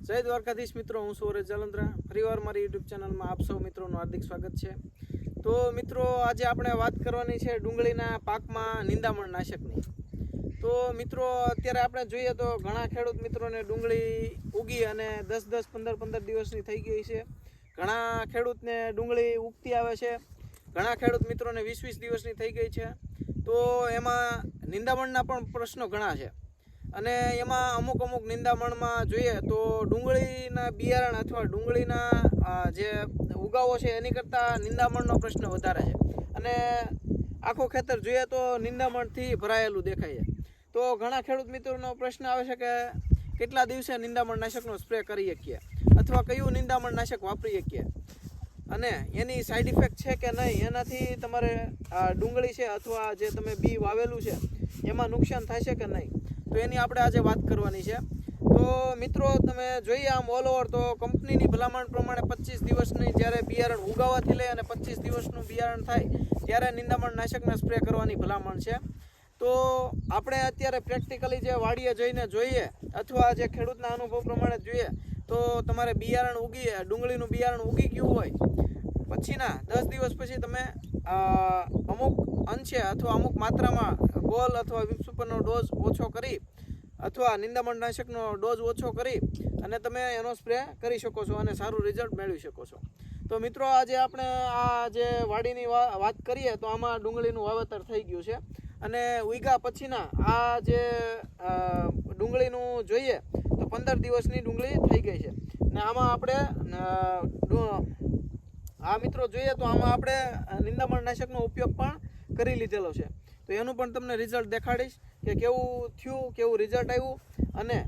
જય દ્વારકાધીશ મિત્રો, હું સુરેશ જલંદ્રા ફરીવાર મારી યુટ્યુબ ચેનલમાં આપ સૌ મિત્રોનું હાર્દિક સ્વાગત છે. તો મિત્રો, આજે આપણે વાત કરવાની છે ડુંગળીના પાકમાં નિંદામણ નાશકની. તો મિત્રો, અત્યારે આપણે જોઈએ તો ઘણા ખેડૂત મિત્રોને ડુંગળી ઉગી અને દસ દસ પંદર પંદર દિવસની થઈ ગઈ છે. ઘણા ખેડૂતને ડુંગળી ઉગતી આવે છે. ઘણા ખેડૂત મિત્રોને વીસ વીસ દિવસની થઈ ગઈ છે. તો એમાં નિંદામણના પણ પ્રશ્નો ઘણા છે. અને એમાં અમુક અમુક નિંદામણમાં જોઈએ તો ડુંગળીના બિયારણ અથવા ડુંગળીના જે ઉગાવો છે, એની કરતાં નિંદામણનો પ્રશ્ન વધારે છે. અને આખું ખેતર જોઈએ તો નિંદામણથી ભરાયેલું દેખાય છે. તો ઘણા ખેડૂત મિત્રોનો પ્રશ્ન આવે છે કે કેટલા દિવસે નિંદામણ નાશકનો સ્પ્રે કરી શકીએ? અથવા કયું નિંદામણ નાશક વાપરી શકીએ? અને એની સાઈડ ઇફેક્ટ છે કે નહીં? એનાથી તમારે ડુંગળી છે અથવા જે તમે બી વાવેલું છે, એમાં નુકસાન થશે કે નહીં? તો એની આપણે આજે વાત કરવાની છે. તો મિત્રો, તમે જોઈએ આમ ઓલ ઓવર તો કંપનીની ભલામણ પ્રમાણે પચીસ દિવસની જ્યારે બિયારણ ઉગાવાથી લઈ અને પચીસ દિવસનું બિયારણ થાય, ત્યારે નિંદામણ નાશકના સ્પ્રે કરવાની ભલામણ છે. તો આપણે અત્યારે પ્રેક્ટિકલી જે વાડીએ જઈને જોઈએ, અથવા જે ખેડૂતના અનુભવ પ્રમાણે જોઈએ, તો તમારે બિયારણ ઉગી ડુંગળીનું બિયારણ ઉગી ગયું હોય, પછીના દસ દિવસ પછી તમે અમુક અંશે અથવા અમુક માત્રામાં ગોલ અથવા વિક્ષુપનનો ડોઝ ઓછો કરી અથવા નિંદામણનાશકનો ડોઝ ઓછો કરી અને તમે એનો સ્પ્રે કરી શકો છો અને સારું રિઝલ્ટ મેળવી શકો છો. તો મિત્રો, આજે આપણે આ જે વાડીની વાત કરીએ તો આમાં ડુંગળીનું વાવેતર થઈ ગયું છે અને ઉઈગા પછીના આ જે ડુંગળીનું જોઈએ તો પંદર દિવસની ડુંગળી થઈ ગઈ છે. ને આમાં આપણે આ મિત્રો જોઈએ તો આમાં આપણે નિંદામણનાશકનો ઉપયોગ પણ કરી લીધેલો છે. તો એનું પણ તમને રિઝલ્ટ દેખાડીશ કે કેવું થયું, કેવું રિઝલ્ટ આવ્યું અને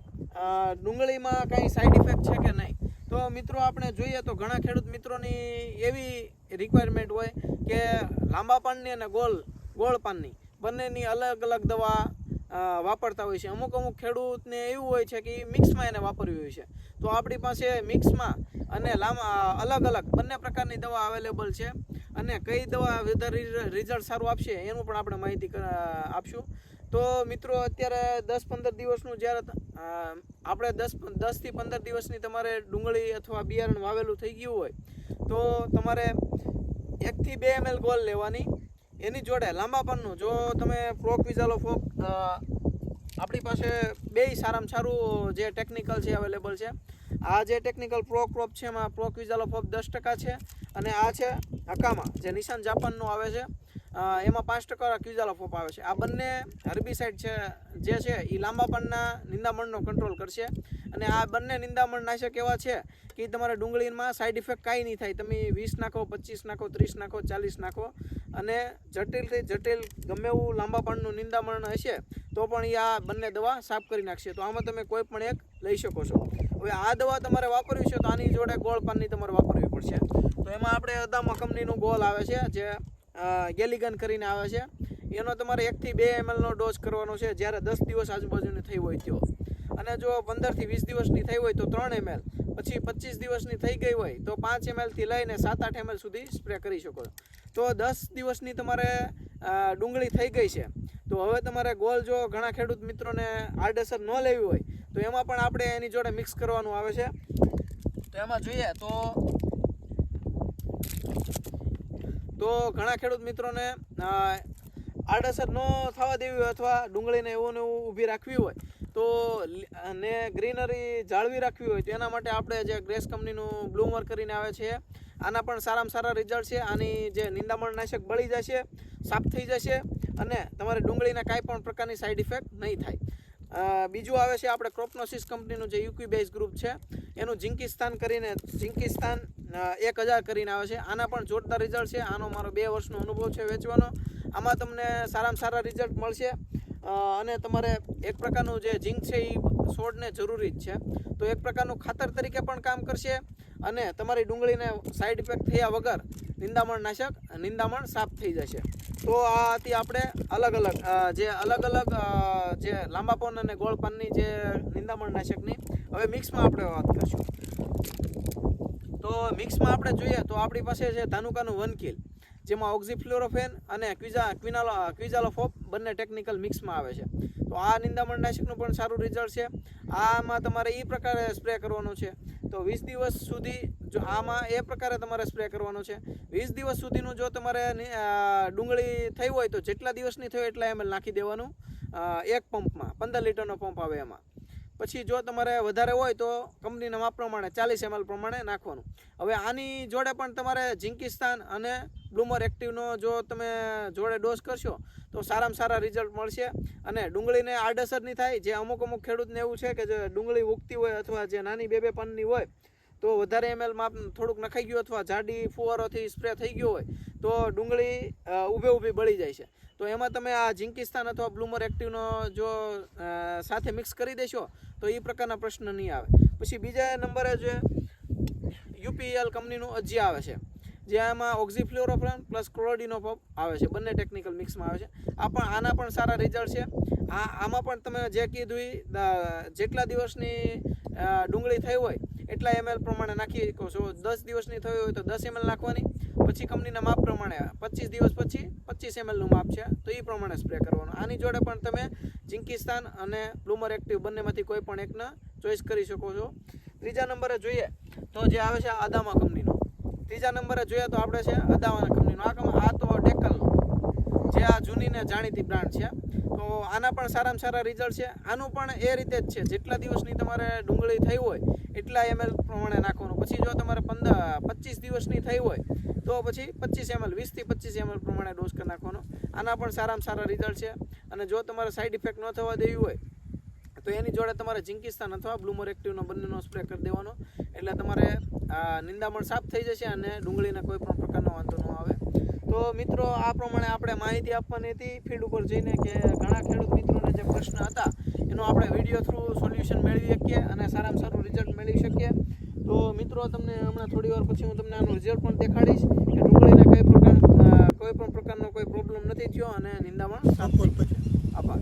ડુંગળીમાં કાંઈ સાઈડ ઇફેક્ટ છે કે નહીં. તો મિત્રો આપણે જોઈએ તો ઘણા ખેડૂત મિત્રોની એવી રિક્વાયરમેન્ટ હોય કે લાંબા પાનની અને ગોળ ગોળ પાનની. બંનેની અલગ અલગ દવા વાપરતા હોય છે. અમુક અમુક ખેડૂતને એવું હોય છે કે મિક્સમાં એને વાપરવી હોય છે. તો આપણી પાસે મિક્સમાં અને લાંબા અલગ અલગ બંને પ્રકારની દવા અવેલેબલ છે. અને કઈ દવા વધારે રિઝલ્ટ સારું આપશે એનું પણ આપણે માહિતી આપશું. તો મિત્રો, અત્યારે દસ પંદર દિવસનું જ્યારે આપણે દસ દસથી પંદર દિવસની તમારે ડુંગળી અથવા બિયારણ વાવેલું થઈ ગયું હોય, તો તમારે એકથી બે એમએલ ગોલ લેવાની. એની જોડે લાંબા પાનનું, જો તમે ફ્રોક વિઝાલો ફોક આપણી પાસે બેય સારામાં સારું જે ટેકનિકલ છે, અવેલેબલ છે. આ જે ટેકનિકલ પ્રો ક્રોપ છે એમાં પ્રો ક્વિઝાલો ફોપ દસ ટકા છે. અને આ છે હકામા જે નિશાન જાપાનનું આવે છે એમાં પાંચ ટકા ક્વિઝાલો ફોપ આવે છે. આ બંને હર્બીસાઇડ છે, જે છે એ લાંબા પણના નિંદામણનો કંટ્રોલ કરશે. અને આ બંને નિંદામણ નાશક એવા છે કે તમારા ડુંગળીમાં સાઈડ ઇફેક્ટ કાંઈ નહીં થાય. તમે વીસ નાખો, પચીસ નાખો, ત્રીસ નાખો, ચાલીસ નાખો અને જટિલથી જટિલ ગમે એવું લાંબા પાનનું નિંદામણ હશે, તો પણ એ આ બંને દવા સાફ કરી નાખશે. તો આમાં તમે કોઈ પણ એક લઈ શકો છો. હવે આ દવા તમારે વાપરવી છે તો આની જોડે ગોળ પાનની તમારે વાપરવી પડશે. તો એમાં આપણે અદામા કંપનીનું ગોલ આવે છે, જે ગેલિગન કરીને આવે છે. એનો તમારે એકથી બે એમએલનો ડોઝ કરવાનો છે, જ્યારે દસ દિવસ આજુબાજુની થઈ હોય તો અને જો પંદરથી વીસ દિવસની થઈ હોય તો ત્રણ એમએલ પછી પચીસ દિવસની થઈ ગઈ હોય તો પાંચ એમએલથી લઈને સાત આઠ એમએલ સુધી સ્પ્રે કરી શકો. તો દસ દિવસની તમારે ડુંગળી થઈ ગઈ છે. તો હવે તમારે ગોલ જો ઘણા ખેડૂત મિત્રોને આડેસર ન લેવી હોય, તો એમાં પણ આપણે એની જોડે મિક્સ કરવાનું આવે છે. તો એમાં જોઈએ તો તો ઘણા ખેડૂત મિત્રોને આડઅસર ન થવા દેવી હોય અથવા ડુંગળીને એવું ને એવું ઊભી રાખવી હોય, તો ને ગ્રીનરી જાળવી રાખવી હોય, તો એના માટે આપણે જે ગ્રેસ કંપનીનું બ્લૂમર કરીને આવે છે, આના પણ સારામાં સારા રિઝલ્ટ છે, આની જે નિંદામણ નાશક બળી જશે, સાફ થઈ જશે, અને તમારે ડુંગળીના કાંઈ પણ પ્રકારની સાઈડ ઇફેક્ટ નહીં થાય. બીજું આવે છે આપણે ક્રોપનોસિસ કંપનીનું જે યુક્યુ બેઝ ગ્રુપ છે, એનું જિંકિસ્તાન કરીને, જિંકિસ્તાન એક હજાર કરીને આવે છે. આના પણ જોરદાર રિઝલ્ટ છે. આનો મારો બે વર્ષનો અનુભવ છે વેચવાનો. આમાં તમને સારામાં સારા રિઝલ્ટ મળશે. અને તમારે એક પ્રકારનું જે ઝીંક છે એ છોડને જરૂરી જ છે. તો એક પ્રકારનું ખાતર તરીકે પણ કામ કરશે. અને તમારી ડુંગળીને સાઈડ ઇફેક્ટ થયા વગર નિંદામણ નાશક, નિંદામણ સાફ થઈ જશે. તો આ હતી આપણે અલગ અલગ જે અલગ અલગ જે લાંબા પાન અને ગોળ પાનની જે નિંદામણ નાશકની. હવે મિક્સમાં આપણે વાત કરીશું. તો મિક્સમાં આપણે જોઈએ તો આપણી પાસે છે ધાનુકાનું વન કિલ જેમાં ઓક્ઝીફ્લોરોફેન અને ક્વિઝા, ક્વિનાલો ક્વિઝાલોફોપ બંને ટેકનિકલ મિક્સમાં આવે છે. તો આ નિંદામણ નાશકનું પણ સારું રિઝલ્ટ છે. આમાં તમારે એ પ્રકારે સ્પ્રે કરવાનું છે. તો વીસ દિવસ સુધી જો આમાં એ પ્રકારે તમારે સ્પ્રે કરવાનો છે. વીસ દિવસ સુધીનું જો તમારે ડુંગળી થઈ હોય તો જેટલા દિવસની થયો એટલા એમ નાખી દેવાનું એક પંપમાં, પંદર લીટરનો પંપ આવે એમાં. પછી જો તમારે વધારે હોય તો કંપનીના માપ પ્રમાણે, ચાલીસ એમએલ પ્રમાણે નાખવાનું. હવે આની જોડે પણ તમારે જિંકિસ્તાન અને બ્લુમર એક્ટિવનો જો તમે જોડે ડોઝ કરશો, તો સારામાં સારા રિઝલ્ટ મળશે. અને ડુંગળીને આડઅસર નહીં થાય, જે અમુક અમુક ખેડૂતને એવું છે કે જે ડુંગળી ઉગતી હોય અથવા જે નાની બે બે પનની હોય તો વધારે એમએલ માપ થોડુંક નખાઈ ગયું અથવા જાડી ફુવારોથી સ્પ્રે થઈ ગયો હોય, તો ડુંગળી ઊભે ઊભી બળી જાય છે. તો એમાં તમે આ ઝિંકિસ્તાન અથવા બ્લુમર એક્ટિવનો જો સાથે મિક્સ કરી દેશો, તો એ પ્રકારના પ્રશ્ન નહીં આવે. પછી બીજા નંબરે જે યુપીએલ કંપનીનું અજી આવે છે, જે આમાં ઓક્ઝીફ્લોરોફ્રન પ્લસ ક્લોરોડિનોપોપ આવે છે. બંને ટેકનિકલ મિક્સમાં આવે છે. આ પણ, આના પણ સારા રિઝલ્ટ છે. આ, આમાં પણ તમે જે કીધું જેટલા દિવસની ડુંગળી થઈ હોય એટલા એમએલ પ્રમાણે નાખી શકો છો દસ દિવસની થઈ હોય તો દસ એમએલ નાખવાની, પછી કંપનીના માપ પ્રમાણે પચીસ દિવસ પછી પચીસ એમએલનું માપ છે. તો એ પ્રમાણે સ્પ્રે કરવાનું. આની જોડે પણ તમે જિંકિસ્તાન અને બ્લુમર એક્ટિવ બંનેમાંથી કોઈ પણ એકના ચોઈસ કરી શકો છો. ત્રીજા નંબરે જોઈએ તો જે આવે છે અદામા કંપનીનો. ત્રીજા નંબરે જોઈએ તો આપણે છે અદામા કંપનીનો. આ આ તો ડેકલ આ જૂની ને જાણીતી બ્રાન્ડ છે. તો આના પણ સારામાં સારા રિઝલ્ટ છે. આનું પણ એ રીતે જ છે. જેટલા દિવસની તમારે ડુંગળી થઈ હોય, એટલા એમએલ પ્રમાણે નાખવાનું. પછી જો તમારે પંદર, પચીસ દિવસની થઈ હોય, તો પછી પચીસ એમએલ વીસથી પચીસ એમએલ પ્રમાણે ડોઝ કરી નાખવાનો. આના પણ સારામાં સારા રિઝલ્ટ છે. અને જો તમારે સાઈડ ઇફેક્ટ ન થવા દેવી હોય, તો એની જોડે તમારે જિંકિસ્તાન અથવા બ્લુમર એક્ટિવનો બંનેનો સ્પ્રે કરી દેવાનો. એટલે તમારે નિંદામણ સાફ થઈ જશે અને ડુંગળીને કોઈ પણ પ્રકારનો વાંધો ન આવે. તો મિત્રો આ પ્રમાણે આપણે માહિતી આપવાની હતી ફિલ્ડ ઉપર જઈને કે ઘણા ખેડૂત મિત્રોને જે પ્રશ્ન હતા એનો આપણે વીડિયો થ્રુ સોલ્યુશન મેળવી શકીએ અને સારામાં સારું રિઝલ્ટ મેળવી શકીએ તો મિત્રો તમને હમણાં થોડી વાર પછી હું તમને આનું રિઝલ્ટ પણ દેખાડીશ કે ડુંગળીને કઈ પ્રકાર કોઈ પણ પ્રકારનો કોઈ પ્રોબ્લેમ નથી થયો અને નિંદામાં. આભાર